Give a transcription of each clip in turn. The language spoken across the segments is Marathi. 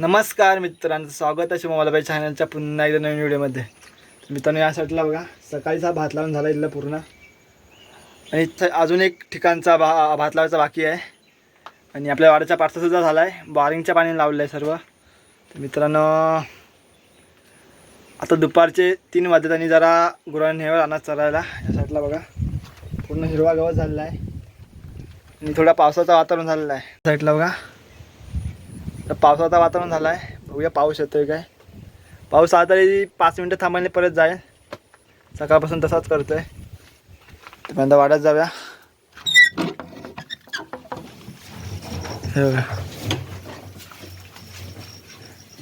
नमस्कार मित्रांचं स्वागत आहे मोबाईल चॅनलच्या पुन्हा एकदा नवीन व्हिडिओमध्ये. मित्रांनो या साईडला बघा सकाळीचा भात लावून झाला इथला पूर्ण. आणि इथं अजून एक ठिकाणचा भा भात लावायचा बाकी आहे. आणि आपल्या वाड्याचा पार्सलसुद्धा झाला आहे बॉरिंगच्या पाणी लावलं आहे सर्व. तर मित्रांनो आता दुपारचे तीन वाजत आणि जरा गुरांवर अनाज चरायला. या साईडला बघा पूर्ण हिरवा गवत झालेला आहे. आणि थोडा पावसाचं वातावरण झालेलं आहे. साईडला बघा तर पावसाचं वातावरण झालं आहे बघूया पाऊस येतोय काय. पाऊस आला तरी पाच मिनटं थांबायला परत जाईल. सकाळपासून तसाच करतो आहे पहिल्यांदा वाढत जाऊया.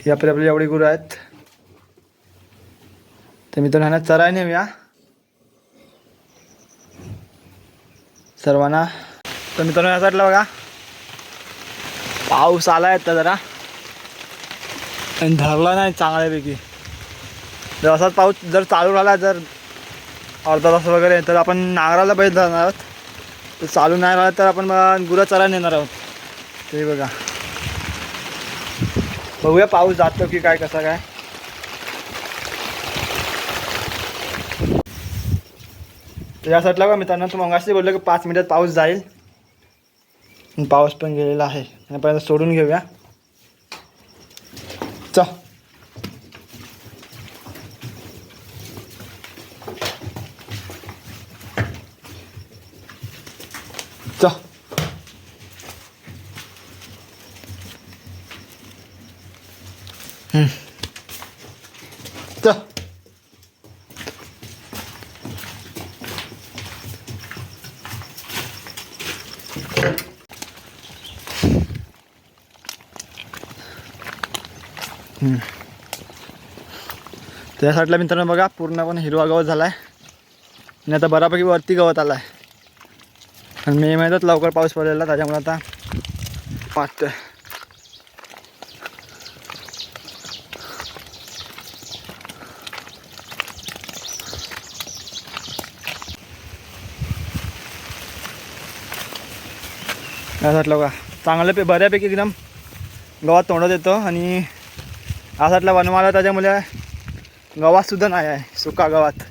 ही आपली आपली एवढी गुरु आहेत. तर मी तर ह्यांना चराय नेऊया. सर्वांना. तर मित्रांनो या साईडला बघा. पाऊस आला आहे जरा. आणि धरला नाही चांगल्यापैकी. जर असाच पाऊस जर चालू राहिला जर अर्धा तास वगैरे तर आपण नांगराला बैल धरणार आहोत. तर चालू नाही राहिला तर आपण मग गुरं चरा नेणार आहोत. ते बघा. बघूया पाऊस जातो की काय कसा काय. तर या साईडला का मित्रांनो तू मगाशी बोललो की पाच मिनिटात पाऊस जाईल. पाऊस पण गेलेला आहे. आणि पहिला सोडून घेऊया. च च हम्म. च त्या साईडला मित्रांनो बघा पूर्णपणे हिरवा गवत झाला आहे आणि आता बऱ्यापैकी वरती गवत आला आहे आणि मे महिन्यात लवकर पाऊस पडलेला त्याच्यामुळे आता पाच या साठलं बघा चांगलं पे बऱ्यापैकी एकदम गवत तोंडत येतो आणि या साईडला वनमाला त्याच्यामुळे गवातसुद्धा नाही आहे सुका गवात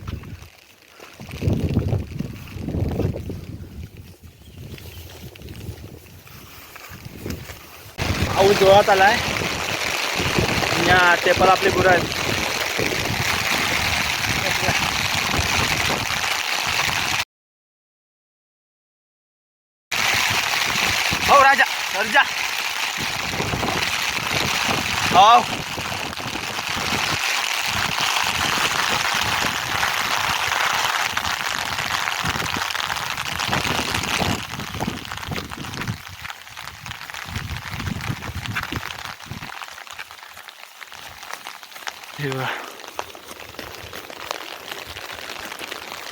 पाऊस जोरात आलाय. आहे या ते पण आपले गुरं आहेत. हो राजा जा हो बघा.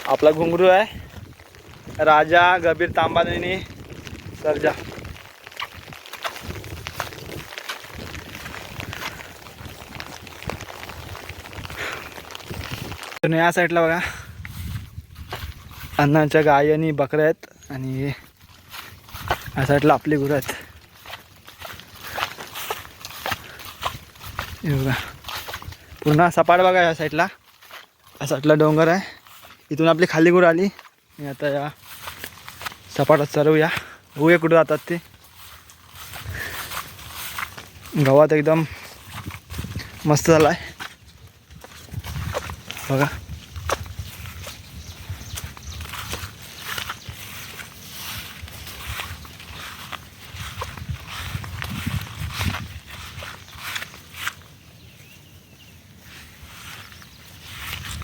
आपला घुंगरू आहे. राजा गबीर तांबानी सर्जा. या साईडला बघा. अन्नाच्या गाय आणि बकऱ्या आहेत आणि या साईडला आपली गुरं आहेत. बघा. पूर्ण सपाट बघा या साईडला या साईडला डोंगर आहे. इथून आपली खाली गुरं आली. आणि आता या सपाटात चरवूया बघूया कुठं जातात ते. गवात एकदम मस्त झाला आहे बघा.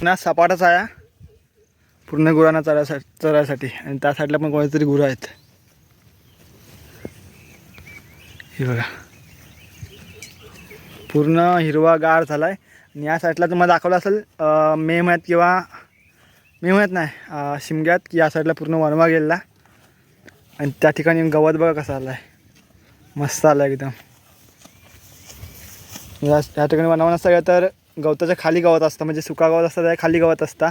ना सपाटाच आहे हा. पूर्ण गुरांना चरायसाठी चरायसाठी. आणि त्या साईडला पण कोणीतरी गुरं आहेत. हे बघा. पूर्ण हिरवा गार झाला आहे आणि या साईडला तुम्हाला दाखवलं असेल मे महिन्यात किंवा मे महिन्यात नाही शिमग्यात की या साईडला पूर्ण वनवा गेलेला. आणि त्या ठिकाणी गवत बघा कसा आला आहे मस्त आला एकदम. या या ठिकाणी वनवा नसता तर गवताच्या खाली गवत असतं. म्हणजे सुका गवत असतं त्या खाली गवत असता.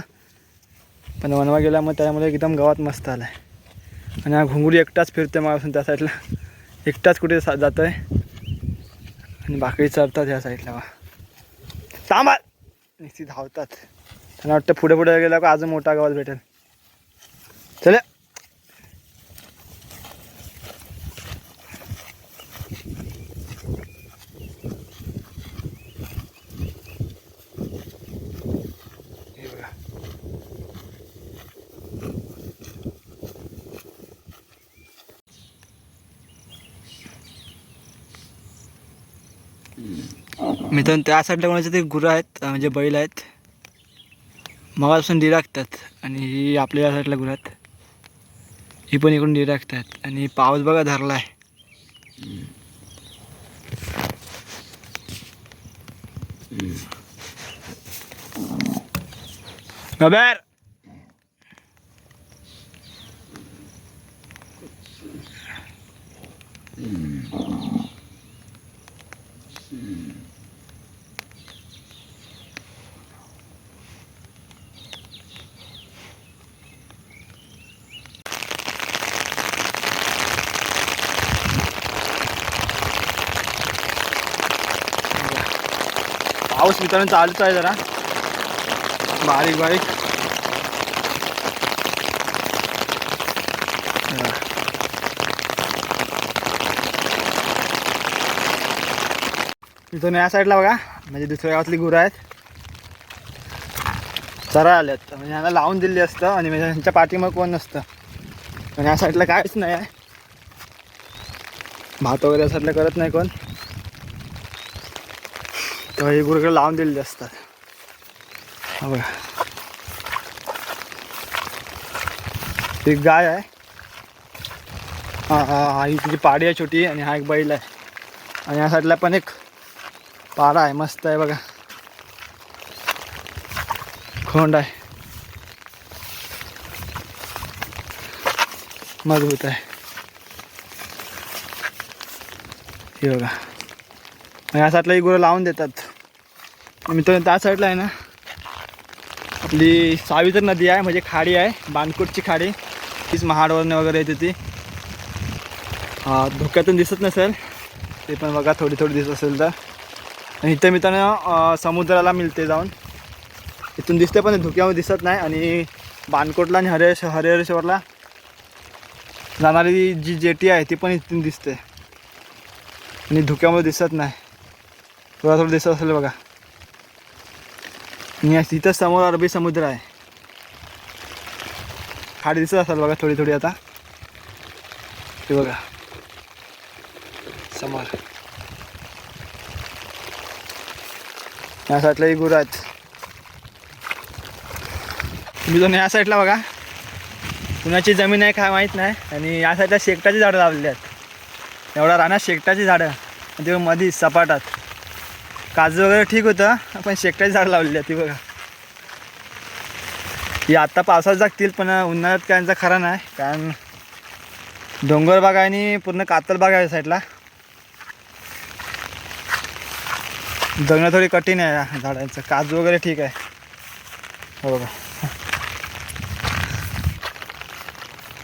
पण वनवा गेल्यामुळे त्यामुळे एकदम गवत मस्त आला आहे आणि हा घुंगुरी एकटाच फिरते मागासून त्या साईडला. एकटाच कुठे सा जातो आहे आणि बाकी चरतात ह्या साईडला बा थांबा नुसती धावतात. त्यांना वाटतं पुढे पुढे गेला का अजून मोठा गावात भेटेल. चला! मित्रांनो त्या साईडला कोणाचे ते गुरं आहेत म्हणजे बैल आहेत. मगापासून डी राखतात आणि ही आपल्या या साईडला गुरं आहेत. ही पण इकडून डी राखतात आणि पाऊस बघा धरला आहे. गबर पाऊस मित्रांनो चालूच आहे जरा. बारीक बारीक. इथून या साईडला बघा म्हणजे दुसऱ्या गावातली गुरं आहेत. चरा आल्यात म्हणजे ह्यांना लावून दिली असतं आणि म्हणजे ह्यांच्या पाठीमाग कोण नसतं. पण या साईडला काहीच नाही आहे. भात वगैरे या साईडला करत नाही कोण. हे गुरगं लावून दिलेले असतात. हा बघा. एक गाय आहे. हा हा हा ही तिची पाडी आहे छोटी आणि हा एक बैल आहे. आणि या साईडला पण एक पाडा आहे. मस्त आहे बघा. खोंड आहे. मजबूत आहे. हे बघा. या साईडला ही गुरं लावून देतात. मित्रांनो त्या साईडला आहे ना आपली सावित्र नदी आहे म्हणजे खाडी आहे बाणकोटची खाडी. तीच महाडवरने वगैरे येते ती. धुक्यातून धोक्यातून दिसत नसेल ते पण बघा थोडी थोडी दिसत असेल तर. आणि इथं मित्रांनो समुद्राला मिळते जाऊन. इथून दिसते पण धुक्यामध्ये दिसत नाही आणि बाणकोटला आणि हरेश हरिहरेश्वरला जाणारी जी जेटी आहे ती पण इथून दिसते. आणि धुक्यामध्ये दिसत नाही. थोडा थोडं दिसत असेल बघा. आणि तिथं समोर अरबी समुद्र आहे. खाडी दिसत असाल बघा थोडी थोडी आता. ते बघा. समोर. या साईडला ही गुरं आहेत. मी दोन या साईडला बघा. कुणाची जमीन आहे काय माहीत नाही. आणि या साईडला शेकटाची झाडं लावलेली आहेत. एवढा राहणार शेकटाची झाडं. ते मध्ये सपाटात. काजू वगैरे ठीक होतं पण शेकटाची झाडं लावलेली आहे ती बघा. ही आत्ता पावसात जागतील पण उन्हाळ्यात काय यांचा खरा नाही कारण डोंगर बाग आहे आणि पूर्ण कातल बाग आहे साईडला जगणं थोडी कठीण आहे या झाडांचं. काजू वगैरे ठीक आहे. हो बघा.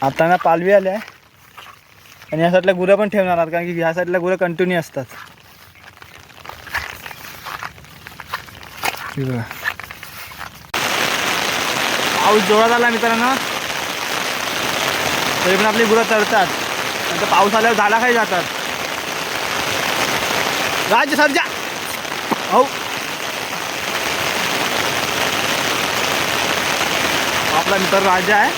आता ना पालवी आल्या आहे. आणि या साईडला गुरं पण ठेवणार आहात कारण की ह्या साईडला गुरं कंटिन्यू असतात. बघा पाऊस जोरात आला मित्रांनो. तरी पण आपली गुरं चढतात. नंतर पाऊस आल्यावर झाडाखाली जातात. राज्य सरजा. हो आपला मित्र राजा आहे.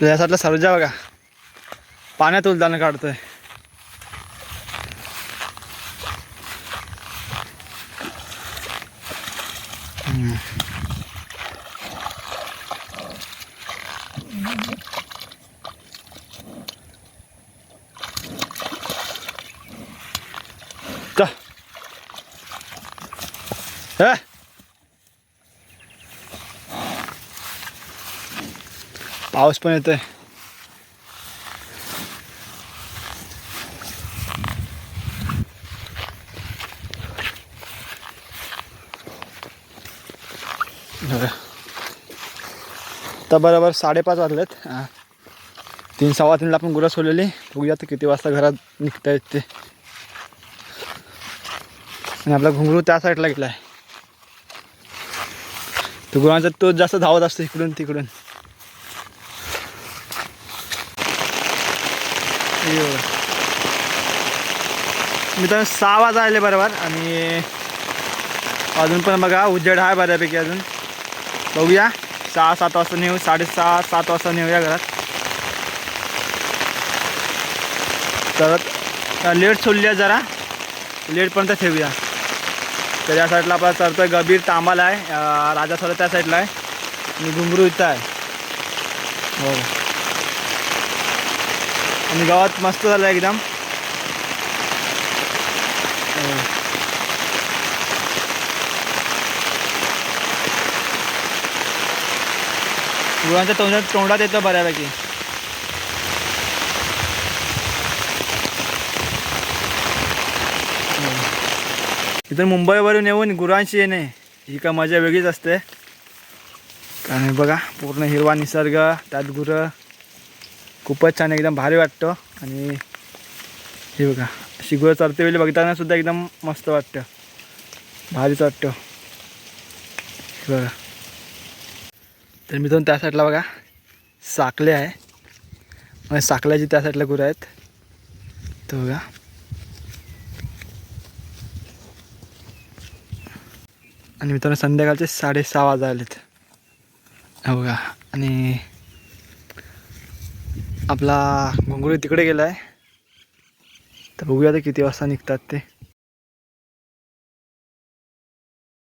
तर सरजा बघा. पाण्यात उलदानं काढतोय. हम्म. चा. हे. पाऊस पण येतोय आता बरोबर साडेपाच वाजलेत. आहेत तीन सव्वा तीनला आपण गुरं सोडलेली. बघूया तर किती वाजता घरात निघता येत ते. आणि आपला घुंगरू त्या साईडला गेला आहे तो गुरांचा तोच जास्त धावत असतो इकडून तिकडून. मी तर सहा वाजा आले बरोबर. आणि अजून पण बघा उजेड आहे बऱ्यापैकी अजून. बघूया. सहा सात वाजता नेऊ साडेसहा सात वाजता नेऊया घरात. तर लेट सोडली आहे जरा. लेटपर्यंत ठेवूया. तर या साईडला आपला चढतोय. गबीर तांबाला आहे. राजा थोडं त्या साईडला आहे. आणि घुंगरू इथं आहे. हो. आणि गावात मस्त झालं एकदम. हो. हो. गुरांच्या तोंडात तोंडात येतं बऱ्यापैकी. इथं मुंबईवरून येऊन गुरांशी येणे ही का मजा वेगळीच असते. कारण बघा पूर्ण हिरवा निसर्ग त्यात गुरं खूपच छान एकदम भारी वाटतं. आणि हे बघा अशी गुरं चरते वेळी बघताना सुद्धा एकदम मस्त वाटतं. भारीच वाटतं. बघा. तर मी त्या साईडला बघा. साकले आहे. म्हणजे साकल्याची त्या साईडला गुरं आहेत. तर बघा. आणि मित्रांनो संध्याकाळचे साडेसहा वाजायलेत. हा बघा. आणि आपला घुंगरू तिकडे गेला आहे तर बघूया ते किती वाजता निघतात ते.